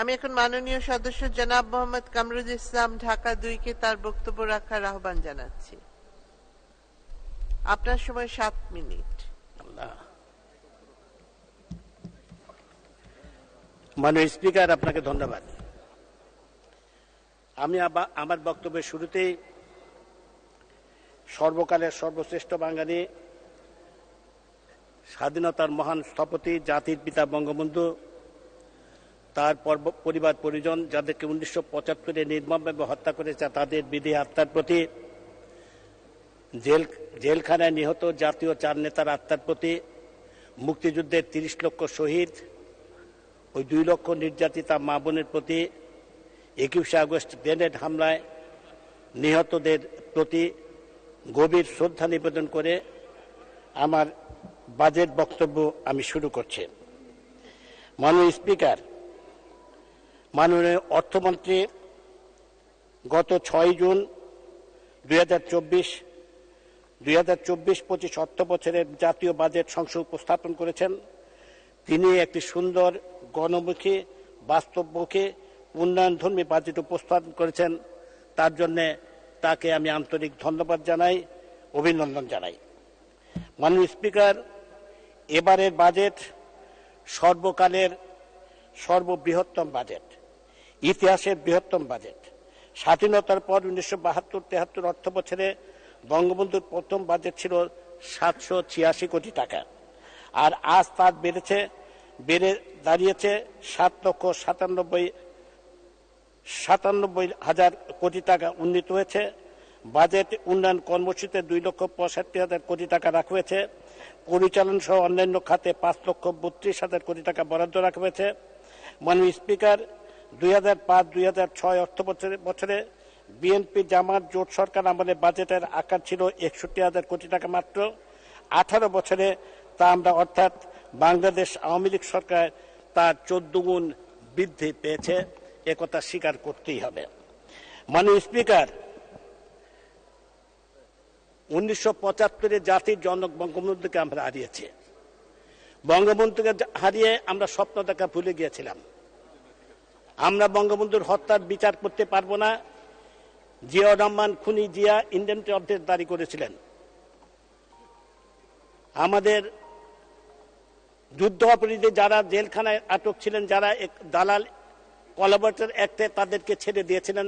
আমি এখন মাননীয় সদস্য জনাব মোহাম্মদ কামরুল ইসলাম, ঢাকা দুইকে তার বক্তব্য রাখার আহ্বান জানাচ্ছি। আপনার সময় সাত মিনিট। মাননীয় স্পিকার, আপনাকে ধন্যবাদ। আমি আমার বক্তব্যের শুরুতেই সর্বকালের সর্বশ্রেষ্ঠ বাঙালি, স্বাধীনতার মহান স্থপতি, জাতির পিতা বঙ্গবন্ধু তার পরিবার পরিজন যাদেরকে উনিশশো পঁচাত্তরে নির্মমভাবে হত্যা করেছে, তাদের বিধি আত্মার প্রতি। জেল জেলখানায় নিহত জাতীয় চার নেতার আত্মার প্রতি। মুক্তিযুদ্ধের তিরিশ লক্ষ শহীদ। ওই দুই লক্ষ নির্যাতিতা মা বোনের প্রতি। একুশে আগস্ট গ্রেনেড হামলায় নিহতদের প্রতি গভীর শ্রদ্ধা নিবেদন করে আমার বাজেট বক্তব্য আমি শুরু করছি। মাননীয় স্পিকার মাননীয় অর্থমন্ত্রী, গত ছয় জুন দুই হাজার চব্বিশ, দুই হাজার চব্বিশ পঁচিশ অর্থ বছরের জাতীয় বাজেট সংসদ উপস্থাপন করেছেন। তিনি একটি সুন্দর গণমুখী, বাস্তবমুখী, উন্নয়নধর্মী বাজেট উপস্থাপন করেছেন। তার জন্য তাকে আমি আন্তরিক ধন্যবাদ জানাই, অভিনন্দন জানাই। মাননীয় স্পিকার, এবারের বাজেট সর্বকালের সর্ববৃহত্তম বাজেট। ইতিহাসের বৃহত্তম বাজেট। স্বাধীনতার পর উনিশশো বাহাত্তর তেহাত্তর অর্থ বছরে বঙ্গবন্ধুর প্রথম বাজেট ছিল সাতশো ছিয়াশি কোটি টাকা। আর আজ তার বেড়েছে, বেড়ে দাঁড়িয়েছে সাত লক্ষ সাতানব্বই সাতানব্বই হাজার কোটি টাকা উন্নীত হয়েছে। বাজেট উন্নয়ন কর্মসূচিতে দুই লক্ষ পঁয়ষট্টি হাজার কোটি টাকা রাখা হয়েছে। পরিচালন সহ অন্যান্য খাতে পাঁচ লক্ষ বত্রিশ হাজার কোটি টাকা বরাদ্দ রাখা হয়েছে। মাননীয় স্পিকার দুই হাজার পাঁচ, দুই হাজার ছয় অর্থ বছরে বিএনপি জামাত জোট সরকার আমলে বাজেটের আকার ছিল একষট্টি হাজার কোটি টাকা মাত্র। আঠারো বছরে তা আমরা অর্থাৎ বাংলাদেশ আওয়ামী লীগ সরকার তার চোদ্দ গুণ বৃদ্ধি পেয়েছে। একথা স্বীকার করতেই হবে। মাননীয় স্পিকার, উনিশশো পঁচাত্তরে জাতির জনক বঙ্গবন্ধুকে আমরা হারিয়েছি। বঙ্গবন্ধুকে হারিয়ে আমরা স্বপ্ন দেখা ভুলে গিয়েছিলাম। আমরা বঙ্গবন্ধুর হত্যার বিচার করতে পারব না। জিয়া রহমান, খুনি জিয়া ইন্ডিয়ান অর্ধেক দাঁড়ি করেছিলেন। আমাদের যুদ্ধ অপরাধী যারা জেলখানায় আটক ছিলেন, যারা দালাল কলাবরেটর অ্যাক্টে তাদেরকে ছেড়ে দিয়েছিলেন।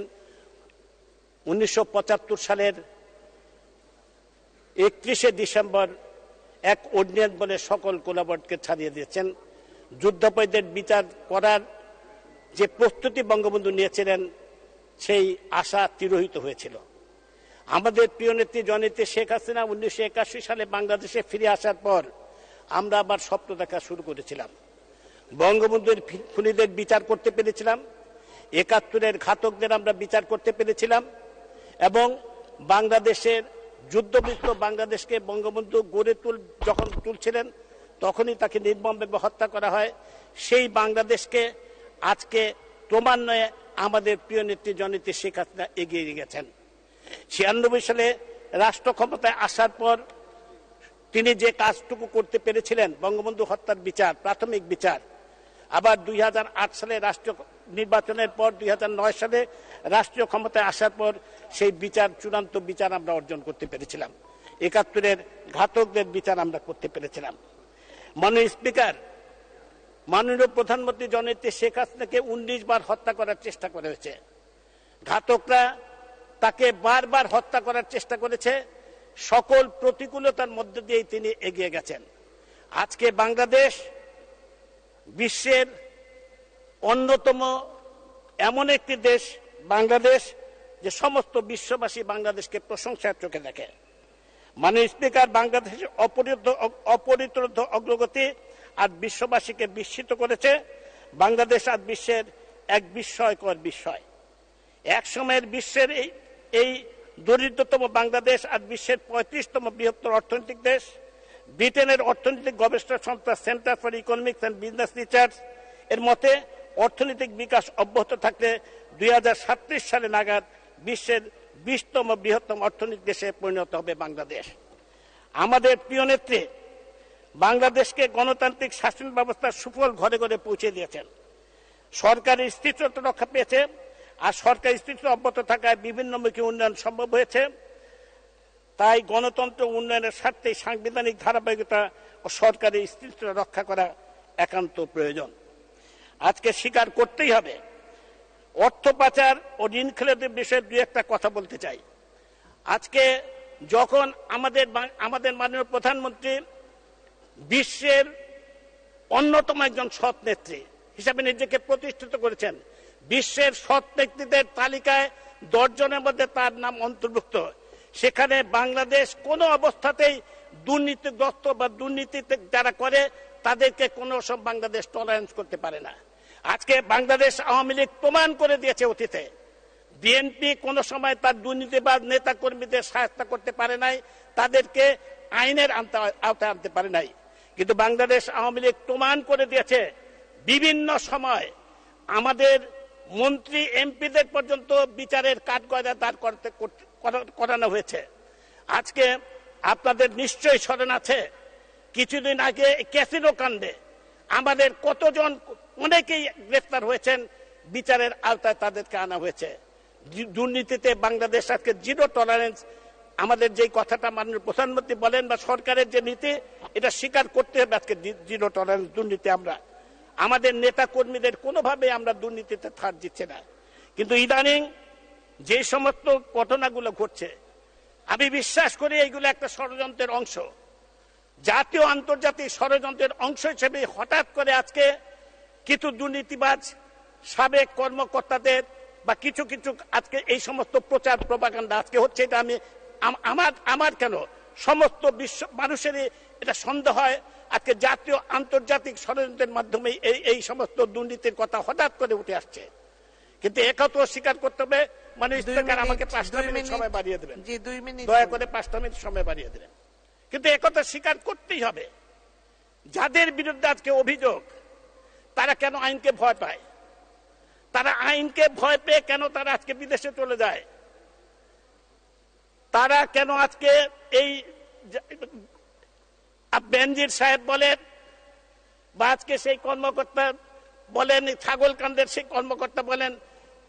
উনিশশো পঁচাত্তর সালের একত্রিশে ডিসেম্বর এক অর্ডিন্যান্স বলে সকল কোলাবরকে ছাড়িয়ে দিয়েছেন। যুদ্ধাপরাধীদের বিচার করার যে প্রস্তুতি বঙ্গবন্ধু নিয়েছিলেন, সেই আশা তিরোহিত হয়েছিল। আমাদের প্রিয় নেত্রী জননেত্রী শেখ হাসিনা উনিশশো একাশি সালে বাংলাদেশে ফিরে আসার পর আমরা আবার স্বপ্ন দেখা শুরু করেছিলাম। বঙ্গবন্ধুর খুনিদের বিচার করতে পেরেছিলাম, একাত্তরের ঘাতকদের আমরা বিচার করতে পেরেছিলাম, এবং বাংলাদেশের যুদ্ধবিত্ত বাংলাদেশকে বঙ্গবন্ধু গড়ে তুল, যখন তুলছিলেন, তখনই তাকে নির্মমভাবে হত্যা করা হয়। সেই বাংলাদেশকে আজকে ক্রমান্বয়ে আমাদের প্রিয় নেত্রী জননেত্রী শেখ হাসিনা এগিয়ে গেছেন। ছিয়ানব্বই সালে রাষ্ট্র ক্ষমতায় আসার পর তিনি যে কাজটুকু করতে পেরেছিলেন, বঙ্গবন্ধু হত্যার বিচার, প্রাথমিক বিচার, আবার দুই হাজার আট সালে রাষ্ট্র নির্বাচনের পর দুই হাজার নয় সালে রাষ্ট্রীয় ক্ষমতায় আসার পর সেই বিচার, চূড়ান্ত বিচার আমরা অর্জন করতে পেরেছিলাম। একাত্তরের ঘাতকদের বিচার আমরা করতে পেরেছিলাম। মাননীয় স্পিকার মাননীয় প্রধানমন্ত্রী জননেত্রী শেখ হাসিনাকে উনিশ বার হত্যা করার চেষ্টা করেছে। ঘাতকরা তাকে বারবার হত্যা করার চেষ্টা করেছে। সকল প্রতিকূলতার মধ্য দিয়েই তিনি এগিয়ে গেছেন। আজকে বাংলাদেশ বিশ্বের অন্যতম এমন একটি দেশ, বাংলাদেশ, যে সমস্ত বিশ্ববাসী বাংলাদেশকে প্রশংসার চোখে দেখে। মানে স্পিকার, বাংলাদেশের অপরিত অপরিতরুদ্ধ অগ্রগতি আর বিশ্ববাসীকে বিস্মিত করেছে। বাংলাদেশ আজ বিশ্বের এক বিস্ময়কর বিষয় এক সময়ের বিশ্বের এই এই দরিদ্রতম বাংলাদেশ আজ বিশ্বের পঁয়ত্রিশতম বৃহত্তর অর্থনৈতিক দেশ। ব্রিটেনের অর্থনৈতিক গবেষণা সংস্থা centre for economics and business research এর মতে অর্থনৈতিক বিকাশ অব্যাহত থাকলে দুই সালে নাগাদ বিশ্বের বিশতম বৃহত্তম অর্থনৈতিক দেশে পরিণত হবে বাংলাদেশ। আমাদের প্রিয় নেত্রী বাংলাদেশকে গণতান্ত্রিক শাসন ব্যবস্থার সুফল ঘরে ঘরে পৌঁছে দিয়েছেন। সরকারের স্থিতিশীলতা রক্ষা পেয়েছে আর সরকার স্থিতিশীল অব্যাহত থাকায় বিভিন্নমুখী উন্নয়ন সম্ভব হয়েছে। তাই গণতন্ত্র উন্নয়নের স্বার্থে সাংবিধানিক ধারাবাহিকতা ও সরকারের স্থিতিশীলতা রক্ষা করা একান্ত প্রয়োজন। আজকে স্বীকার করতেই হবে, অর্থ পাচার ও ঋণ খেলাদের বিষয়ে দু একটা কথা বলতে চাই। আজকে যখন আমাদের আমাদের মাননীয় প্রধানমন্ত্রী বিশ্বের অন্যতম একজন সৎ নেত্রী হিসাবে নিজেকে প্রতিষ্ঠিত করেছেন। বিশ্বের সৎ ব্যক্তিদের তালিকায় দশজনের মধ্যে তার নাম অন্তর্ভুক্ত। সেখানে বাংলাদেশ কোনো অবস্থাতেই দুর্নীতিগ্রস্ত বা দুর্নীতিতে যারা করে, তাদেরকে কোনো সব বাংলাদেশ টলারেন্স করতে পারে না। আজকে বাংলাদেশ আওয়ামী লীগ প্রমাণ করে দিয়েছে অতীতে। বিএনপি কোনো সময় তার দুর্নীতিবাদ নেতা কর্মীদের সহায়তা করতে পারে নাই, তাদেরকে আইনের আওতায় আনতে পারে নাই। কিন্তু বাংলাদেশ আওয়ামী লীগ প্রমাণ করে দিয়েছে, বিভিন্ন সময় আমাদের মন্ত্রী এমপিদের পর্যন্ত বিচারের কাঠগড়া দাঁড় করতে- করানো হয়েছে। আজকে আপনাদের নিশ্চয়ই স্মরণ আছে, কিছুদিন আগে ক্যাসিনো কাণ্ডে আমাদের কতজন, অনেকেই গ্রেফতার হয়েছেন, বিচারের আওতায় তাদেরকে আনা হয়েছে। দুর্নীতিতে বাংলাদেশ আজকে জিরো টলারেন্স আমাদের যে কথাটা মাননীয় প্রধানমন্ত্রী বলেন বা সরকারের যে নীতি, এটা স্বীকার করতে হবে আজকে জিরো টলারেন্স দুর্নীতি আমরা। আমাদের নেতা কর্মীদের কোনোভাবে আমরা দুর্নীতিতে ছাড় দিচ্ছে না। কিন্তু ইদানিং যে সমস্ত ঘটনাগুলো ঘটছে, আমি বিশ্বাস করি এইগুলো একটা ষড়যন্ত্রের অংশ। জাতীয় আন্তর্জাতিক ষড়যন্ত্রের অংশ হিসেবে হঠাৎ করে আজকে কিছু দুর্নীতিবাজ, সাবেক কর্মকর্তাদের বা কিছু কিছু আজকে এই সমস্ত প্রচার প্রপাগান্ডা আজকে হচ্ছে, এটা আম- আমার আমার কেন? সমস্ত বিশ্ব মানুষেরই এটা সন্দেহ হয়। আজকে জাতীয় আন্তর্জাতিক ষড়যন্ত্রের মাধ্যমে এই এই সমস্ত দুর্নীতির কথা হঠাৎ করে উঠে আসছে। কিন্তু একথা স্বীকার করতে হবে মানে দুই আমাকে পাঁচটা মিনিট। সময় বাড়িয়ে দেবেন দয়া করে পাঁচটা মিনিট সময় বাড়িয়ে দিলেন। কিন্তু একথা স্বীকার করতেই হবে যাদের বিরুদ্ধে আজকে অভিযোগ তারা কেন আইনকে ভয় পায়? তারা আইনকে ভয় পেয়ে কেন তারা আজকে বিদেশে চলে যায়? তারা কেন আজকে এই বেনজির সাহেব বলেন, বা আজকে সেই কর্মকর্তা বলেন ছাগল কান্দের সেই কর্মকর্তা বলেন,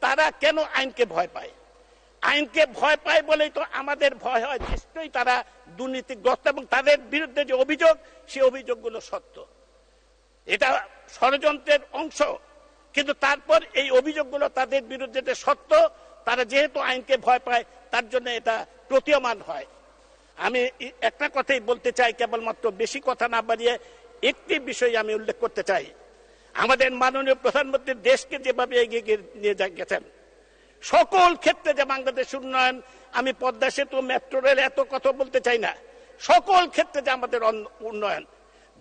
তারা কেন আইনকে ভয় পায়? আইনকে ভয় পায় বলেই তো আমাদের ভয় হয়, নিশ্চয়ই তারা দুর্নীতিগ্রস্ত এবং তাদের বিরুদ্ধে যে অভিযোগ, সেই অভিযোগগুলো সত্য। এটা ষড়যন্ত্রের অংশ, কিন্তু তারপর এই অভিযোগগুলো তাদের বিরুদ্ধে সত্য, তারা যেহেতু আইনকে ভয় পায় তার জন্য এটা প্রতীয়মান হয়। আমি একটা কথাই বলতে চাই, কেবলমাত্র বেশি কথা না বাড়িয়ে একটি বিষয় আমি উল্লেখ করতে চাই। আমাদের মাননীয় প্রধানমন্ত্রী দেশকে যেভাবে এগিয়ে নিয়ে গেছেন, সকল ক্ষেত্রে যে বাংলাদেশ উন্নয়ন, আমি পদ্মা সেতু, মেট্রো রেল এত কথা বলতে চাই না। সকল ক্ষেত্রে যে আমাদের উন্নয়ন,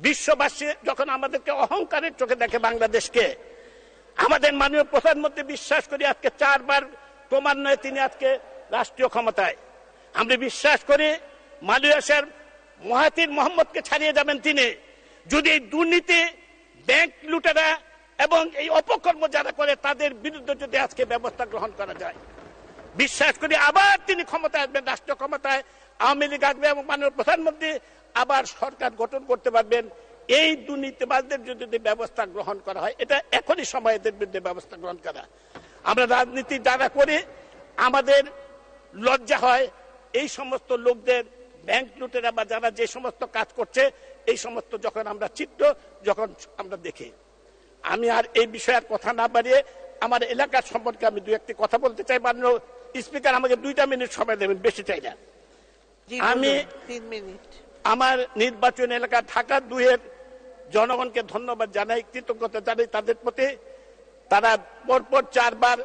বিশ্ববাসী যখন আমাদেরকে অহংকারের চোখে দেখে বাংলাদেশকে, আমাদের মাননীয় প্রধানমন্ত্রী বিশ্বাস করি আজকে চারবার ক্রমান্বয়ে তিনি আজকে রাষ্ট্রীয় ক্ষমতায়। আমরা বিশ্বাস করি মালয়েশিয়ার মহাতির মোহাম্মদকে ছাড়িয়ে যাবেন তিনি। যদি এই দুর্নীতি, ব্যাংক লুটেরা এবং এই অপকর্ম যারা করে, তাদের বিরুদ্ধে যদি আজকে ব্যবস্থা গ্রহণ করা যায়, বিশ্বাস করি আবার তিনি ক্ষমতায় আসবেন রাষ্ট্র ক্ষমতায় আওয়ামী লীগ আসবে এবং মাননীয় প্রধানমন্ত্রী আবার সরকার গঠন করতে পারবেন। এই দুর্নীতিবাজদের যদি ব্যবস্থা গ্রহণ করা হয়, এটা এখনই সময় এদের বিরুদ্ধে ব্যবস্থা গ্রহণ করা। আমরা রাজনীতি যারা করি, আমাদের লজ্জা হয় এই সমস্ত লোকদের ব্যাংক লুটেরা বা যারা যে সমস্ত কাজ করছে এই সমস্ত যখন আমরা চিত্র যখন আমরা দেখি। আমি আর এই বিষয়ে আর কথা না বাড়িয়ে আমার এলাকার সম্পর্কে আমি দু একটি কথা বলতে চাই মাননীয় স্পিকার আমাকে দুইটা মিনিট সময় দেবেন বেশি চাই না। আমি- আমার নির্বাচন এলাকা ঢাকা দুইয়ের জনগণকে ধন্যবাদ জানাই কৃতজ্ঞতা জানাই তাদের প্রতি। তারা পরপর চারবার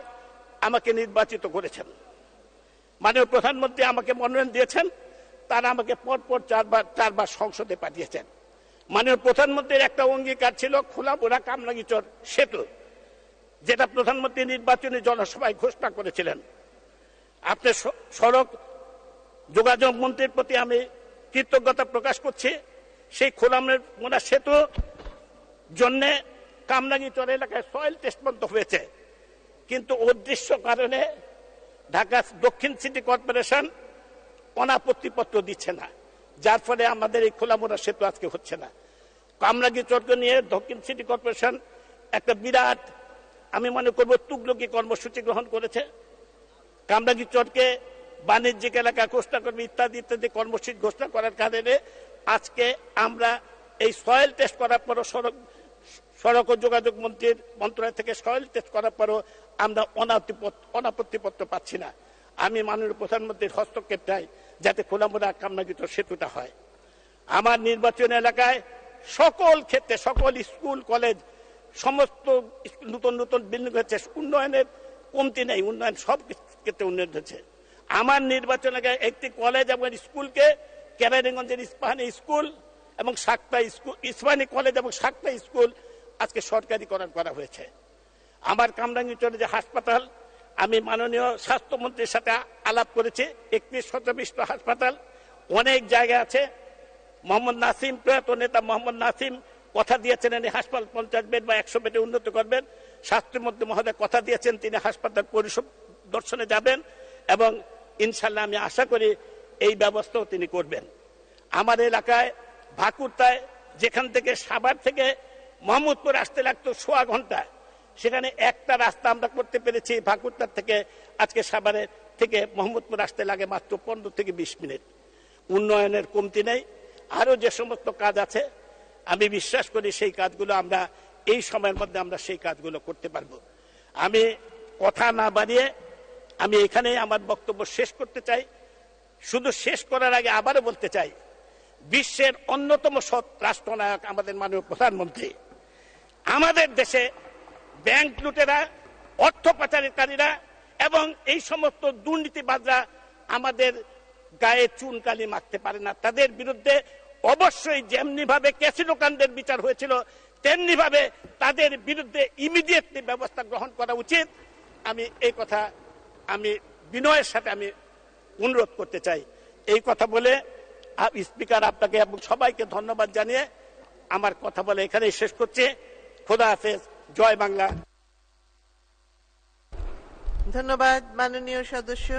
আমাকে নির্বাচিত করেছেন। মাননীয় প্রধানমন্ত্রী আমাকে মনোনয়ন দিয়েছেন, তারা আমাকে পরপর চারবার চারবার সংসদে পাঠিয়েছেন। মাননীয় প্রধানমন্ত্রীর একটা অঙ্গীকার ছিল, খোলা বোরা কামরাঙ্গিচর সেতু, যেটা প্রধানমন্ত্রী নির্বাচনী জনসভায় ঘোষণা করেছিলেন। আপনি সড়ক যোগাযোগ মন্ত্রীর প্রতি আমি কৃতজ্ঞতা প্রকাশ করছি। সেই খোলামের মোনা সেতু জন্যে কামরাঙ্গিচর এলাকায় সয়েল টেস্ট বন্ধ হয়েছে। কিন্তু অদৃশ্য কারণে ঢাকা দক্ষিণ সিটি কর্পোরেশন অনাপত্তিপত্র দিচ্ছে না। যার ফলে আমাদের এই খোলামোড়া সেতু আজকে হচ্ছে না। কামরাঙ্গি চর্গ নিয়ে দক্ষিণ সিটি কর্পোরেশন একটা বিরাট, আমি মনে করব, তুগলকি কর্মসূচি গ্রহণ করেছে। কামরাঙ্গি চরকে বাণিজ্যিক এলাকা ঘোষণা করবে ইত্যাদি ইত্যাদি কর্মসূচি ঘোষণা করার কারণে আজকে আমরা এই সয়েল টেস্ট করার পরও সড়ক সড়ক ও যোগাযোগ মন্ত্রীর মন্ত্রণালয় থেকে সয়েল টেস্ট করার পরও আমরা অনাপত্তি- অনাপত্তিপত্র পাচ্ছি না। আমি মাননীয় প্রধানমন্ত্রীর হস্তক্ষেপ চাই যাতে খোলামোড়া কামরাঙ্গিত সেতুটা হয়। আমার নির্বাচন এলাকায় সকল ক্ষেত্রে সকল স্কুল, কলেজ, সমস্ত নতুন নতুন বিল্ডিং হয়েছে উন্নয়নের কমতি নেই, উন্নয়ন সব ক্ষেত্রে উন্নয়ন হয়েছে আমার নির্বাচন এলাকায় একটি কলেজ এবং স্কুলকে ক্যারারিগঞ্জের ইস্পাহানি স্কুল এবং সাতটা স্কুল ইসমানী কলেজ এবং সাতটা স্কুল আজকে সরকারিকরণ করা হয়েছে। আমার কামরাঙ্গীচরে যে হাসপাতাল, আমি মাননীয় স্বাস্থ্যমন্ত্রীর সাথে আলাপ করেছি, একত্রিশ শতবিষ্ট হাসপাতাল, অনেক জায়গা আছে। মোহাম্মদ নাসিম, প্রয়াত নেতা মোহাম্মদ নাসিম কথা দিয়েছেন এই হাসপাতাল পঞ্চাশ বেড বা একশো বেডে উন্নত করবেন। স্বাস্থ্যমন্ত্রী মহোদয় কথা দিয়েছেন, তিনি হাসপাতাল পরিষদ দর্শনে যাবেন এবং ইনশাল্লাহ আমি আশা করি এই ব্যবস্থাও তিনি করবেন। আমার এলাকায় ভাকুরতায় যেখান থেকে সাভার থেকে মোহাম্মদপুর আসতে লাগতো সোয়া ঘণ্টা সেখানে একটা রাস্তা আমরা করতে পেরেছি ভাকুরতার থেকে, আজকে সাভারের থেকে মোহাম্মদপুর আসতে লাগে মাত্র পনেরো থেকে বিশ মিনিট। উন্নয়নের কমতি নেই। আরও যে সমস্ত কাজ আছে, আমি বিশ্বাস করি সেই কাজগুলো আমরা, এই সময়ের মধ্যে আমরা সেই কাজগুলো করতে পারব। আমি কথা না বাড়িয়ে আমি এখানে আমার বক্তব্য শেষ করতে চাই। শুধু শেষ করার আগে আবারও বলতে চাই, বিশ্বের অন্যতম সৎ রাষ্ট্রনায়ক আমাদের মাননীয় প্রধানমন্ত্রী। আমাদের দেশে ব্যাংক লুটেরা, অর্থ পাচারকারীরা এবং এই সমস্ত দুর্নীতিবাদরা আমাদের গায়ে চুনকালি মারতে পারে না। তাদের বিরুদ্ধে অবশ্যই যেমনি ভাবে ক্যাসিনো কাণ্ডের বিচার হয়েছিল তেমনি ভাবে তাদের বিরুদ্ধে ইমিডিয়েটলি ব্যবস্থা গ্রহণ করা উচিত। আমি এই কথা, আমি বিনয়ের সাথে আমি অনুরোধ করতে চাই। এই কথা বলে স্পিকার আপনাকে এবং সবাইকে ধন্যবাদ জানিয়ে আমার কথা বলে এখানেই শেষ করছি। খোদা হাফেজ জয় বাংলা। ধন্যবাদ মাননীয় সদস্য।